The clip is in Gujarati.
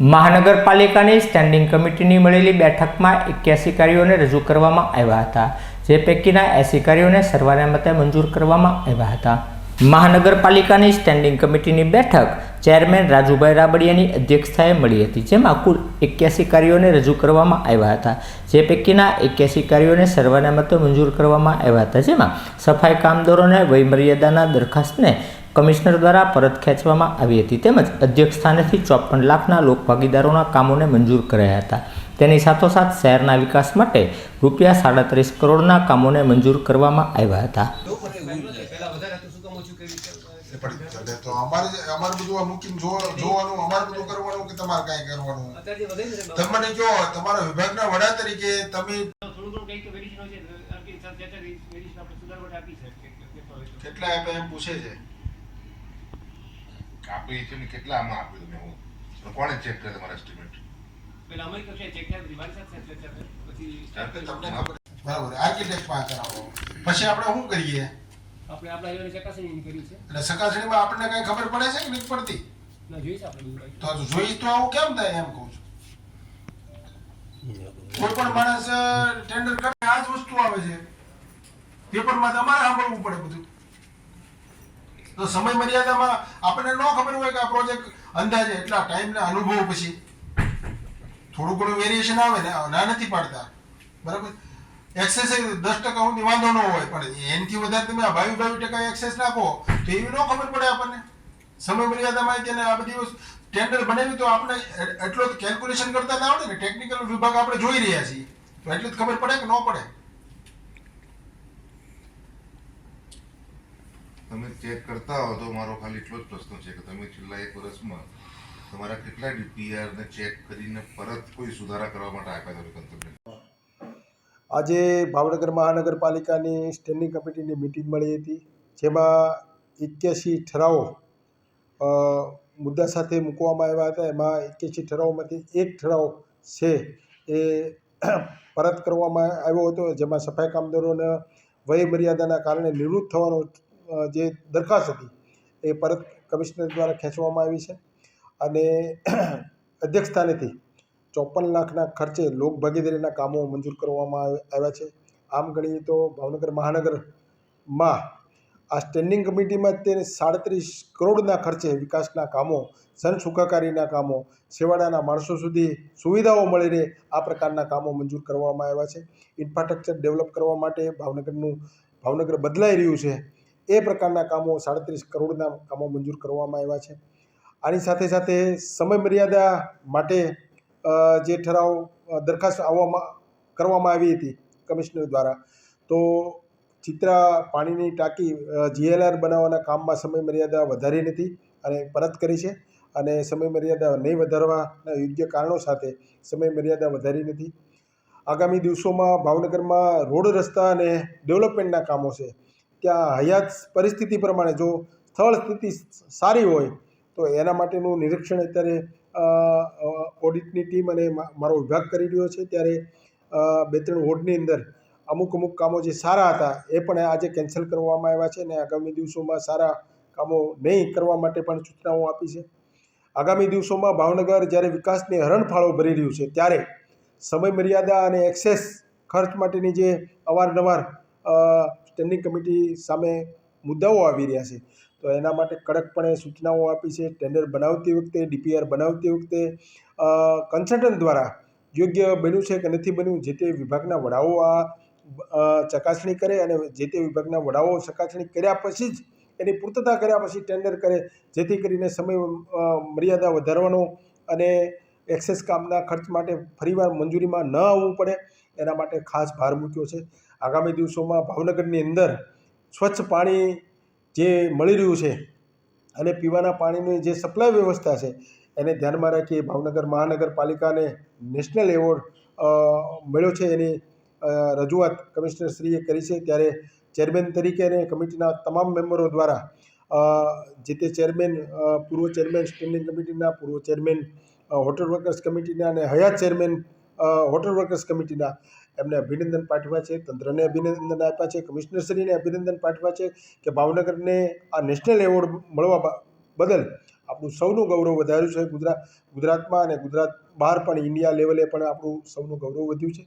મહાનગરપાલિકાની સ્ટેન્ડિંગ કમિટીની મળેલી બેઠકમાં એક્યાસી કાર્યોને રજૂ કરવામાં આવ્યા હતા, જે પૈકીના એસી કાર્યોને સર્વાનુમતે મંજૂર કરવામાં આવ્યા હતા. મહાનગરપાલિકાની સ્ટેન્ડિંગ કમિટીની બેઠક ચેરમેન રાજુભાઈ રાબડિયાની અધ્યક્ષતાએ મળી હતી, જેમાં કુલ એક્યાસી કાર્યોને રજૂ કરવામાં આવ્યા હતા. જે પૈકીના એક્યાસી કાર્યોને સર્વાનુમતે મંજૂર કરવામાં આવ્યા હતા, જેમાં સફાઈ કામદારોને વયમર્યાદાના દરખાસ્તને કમિશનર દ્વારા પરત ખેંચવામાં આવી હતી. તેમજ અધ્યક્ષ સ્થાનેથી ચોપન લાખના લોકભાગીદારોના કામોને મંજૂર કરાયા હતા. તેની સાથોસાથ શહેરના વિકાસ માટે રૂપિયા સાડત્રીસ કરોડના કામોને મંજૂર કરવામાં આવ્યા હતા. તો અમારે અમારે બધું મૂકીને જોવાનું અમારે બધું કરવાનું કે તમારે કાંઈ કરવાનું? તમે મને તમારા વિભાગના વડા તરીકે તમે કેટલા એમ પૂછે છે? આપી છે કેટલા આમાં આપ્યું તમે હું. તો કોણે ચેક કરે તમારા એસ્ટિમેટ બરાબર. આર્કિટેક્ટ પાસે કરાવો. પછી આપણે શું કરીએ? આપણે આપણા એવાની ચકાસણી કરી છે. એટલે ચકાસણીમાં આપણને કઈ ખબર પડે છે કે નથી પડતી? ના જોઈશ આપણે તો આ જોઈ તો આવું કેમ થાય એમ કહું છું. કોઈ પણ માણસ ટેન્ડર કરે આ જ વસ્તુ આવે છે. પેપરમાં તમારે સાંભળવું પડે બધું. તો સમય મર્યાદામાં આપણને ન ખબર હોય કે આ પ્રોજેક્ટ અંદાજે એટલા ટાઈમના અનુભવ પછી થોડું ઘણું વેરિએશન આવે ને, ના નથી પાડતા. બરાબર? એક્સેસ દસ ટકા સુધી વાંધો ન હોય, પણ એનથી વધારે તમે આ બાવીસ બાવીસ ટકા એક્સેસ નાખો, તો એવી ન ખબર પડે આપણને. સમય મર્યાદામાં તેને આ બધી ટેન્ડર બનાવ્યું તો આપણે એટલો કેલ્ક્યુલેશન કરતા ના આવડે ને ટેકનિકલ વિભાગ આપણે જોઈ રહ્યા છીએ. તો એટલું જ ખબર પડે કે ન પડે તમે ચેક કરતા હો તો મારો ખાલી એટલો જ પ્રશ્ન છે કે તમે છેલ્લા એક વર્ષમાં તમારા કેટલા ડીપીઆરને ચેક કરીને પરત કોઈ સુધારા કરવા માટે આપ્યા તમે કંતવ્ય આજે ભાવનગર મહાનગરપાલિકાની સ્ટેન્ડિંગ કમિટીની મિટિંગ મળી હતી, જેમાં એક્યાસી ઠરાવો મુદ્દા સાથે મૂકવામાં આવ્યા હતા. એમાં એક્યાસી ઠરાવોમાંથી એક ઠરાવ છે એ પરત કરવામાં આવ્યો હતો, જેમાં સફાઈ કામદારોને વય મર્યાદાના કારણે નિવૃત્ત થવાનો જે દરખાસ્ત હતી, એ પરત કમિશનર દ્વારા ખેંચવામાં આવી છે અને અધ્યક્ષ સ્થાનેથી ચોપન લાખના ખર્ચે લોક ભાગીદારીના કામો મંજૂર કરવામાં આવે- આવ્યા છે. આમ ગણીએ તો ભાવનગર મહાનગરમાં આ સ્ટેન્ડિંગ કમિટીમાં તેને સાડત્રીસ કરોડના ખર્ચે વિકાસના કામો, સન સુખાકારીના કામો, છેવાડાના માણસો સુધી સુવિધાઓ મળી રહે આ પ્રકારના કામો મંજૂર કરવામાં આવ્યા છે. ઇન્ફ્રાસ્ટ્રક્ચર ડેવલપ કરવા માટે ભાવનગરનું, ભાવનગર બદલાઈ રહ્યું છે. એ પ્રકારના કામો સાડત્રીસ કરોડના કામો મંજૂર કરવામાં આવ્યા છે. આની સાથે સાથે સમય મર્યાદા માટે જે ઠરાવ દરખાસ્ત આવવામાં, કરવામાં આવી હતી કમિશનર દ્વારા. તો ચિત્રા પાણીની ટાંકી જીએલઆર બનાવવાના કામમાં સમય મર્યાદા વધારી નથી અને પરત કરી છે અને સમય મર્યાદા નહીં વધારવાના યોગ્ય કારણો સાથે સમય મર્યાદા વધારી નથી. આગામી દિવસોમાં ભાવનગરમાં રોડ રસ્તા અને ડેવલપમેન્ટના કામો છે. ત્યાં હયાત પરિસ્થિતિ પ્રમાણે જો સ્થળ સ્થિતિ સારી હોય, તો એના માટેનું નિરીક્ષણ અત્યારે ઓડિટની ટીમ અને મારો વિભાગ કરી રહ્યો છે. ત્યારે બે ત્રણ વોર્ડની અંદર અમુક અમુક કામો જે સારા હતા, એ પણ આજે કેન્સલ કરવામાં આવ્યા છે અને આગામી દિવસોમાં સારા કામો નહીં કરવા માટે પણ સૂચનાઓ આપી છે. આગામી દિવસોમાં ભાવનગર જ્યારે વિકાસની હરણફાળો ભરી રહ્યું છે, ત્યારે સમય મર્યાદા અને એક્સેસ ખર્ચ માટેની જે અવારનવાર સ્ટેન્ડિંગ કમિટી સામે મુદ્દાઓ આવી રહ્યા છે. તો એના માટે કડકપણે સૂચનાઓ આપી છે. ટેન્ડર બનાવતી વખતે ડીપીઆર બનાવતી વખતે કન્સલ્ટન્ટ દ્વારા યોગ્ય બન્યું છે કે નથી બન્યું, જે તે વિભાગના વડાઓ આ ચકાસણી કરે અને જે તે વિભાગના વડાઓ ચકાસણી કર્યા પછી જ એની પૂર્તતા કર્યા પછી ટેન્ડર કરે, જેથી કરીને સમય મર્યાદા વધારવાનો અને એક્સેસ કામના ખર્ચ માટે ફરીવાર મંજૂરીમાં ન આવવું પડે. એના માટે ખાસ ભાર મૂક્યો છે. આગામી દિવસોમાં ભાવનગરની અંદર સ્વચ્છ પાણી જે મળી રહ્યું છે અને પીવાના પાણીની જે સપ્લાય વ્યવસ્થા છે, એને ધ્યાનમાં રાખી ભાવનગર મહાનગરપાલિકાને નેશનલ એવોર્ડ મળ્યો છે. એની રજૂઆત કમિશનરશ્રીએ કરી છે. ત્યારે ચેરમેન તરીકે અને કમિટીના તમામ મેમ્બરો દ્વારા જે તે ચેરમેન પૂર્વ ચેરમેન, સ્ટેન્ડિંગ કમિટીના, પૂર્વ ચેરમેન હોટલ વર્કર્સ કમિટીના અને હયાત ચેરમેન હોટલ વર્કર્સ કમિટીના એમને અભિનંદન પાઠવ્યા છે, તંત્રને અભિનંદન આપ્યા છે, કમિશનરશ્રીને અભિનંદન પાઠવ્યા છે કે ભાવનગરને આ નેશનલ એવોર્ડ મળવા બદલ આપણું સૌનું ગૌરવ વધાર્યું છે. ગુજરાત, ગુજરાતમાં અને ગુજરાત બહાર પણ ઇન્ડિયા લેવલે પણ આપણું સૌનું ગૌરવ વધ્યું છે.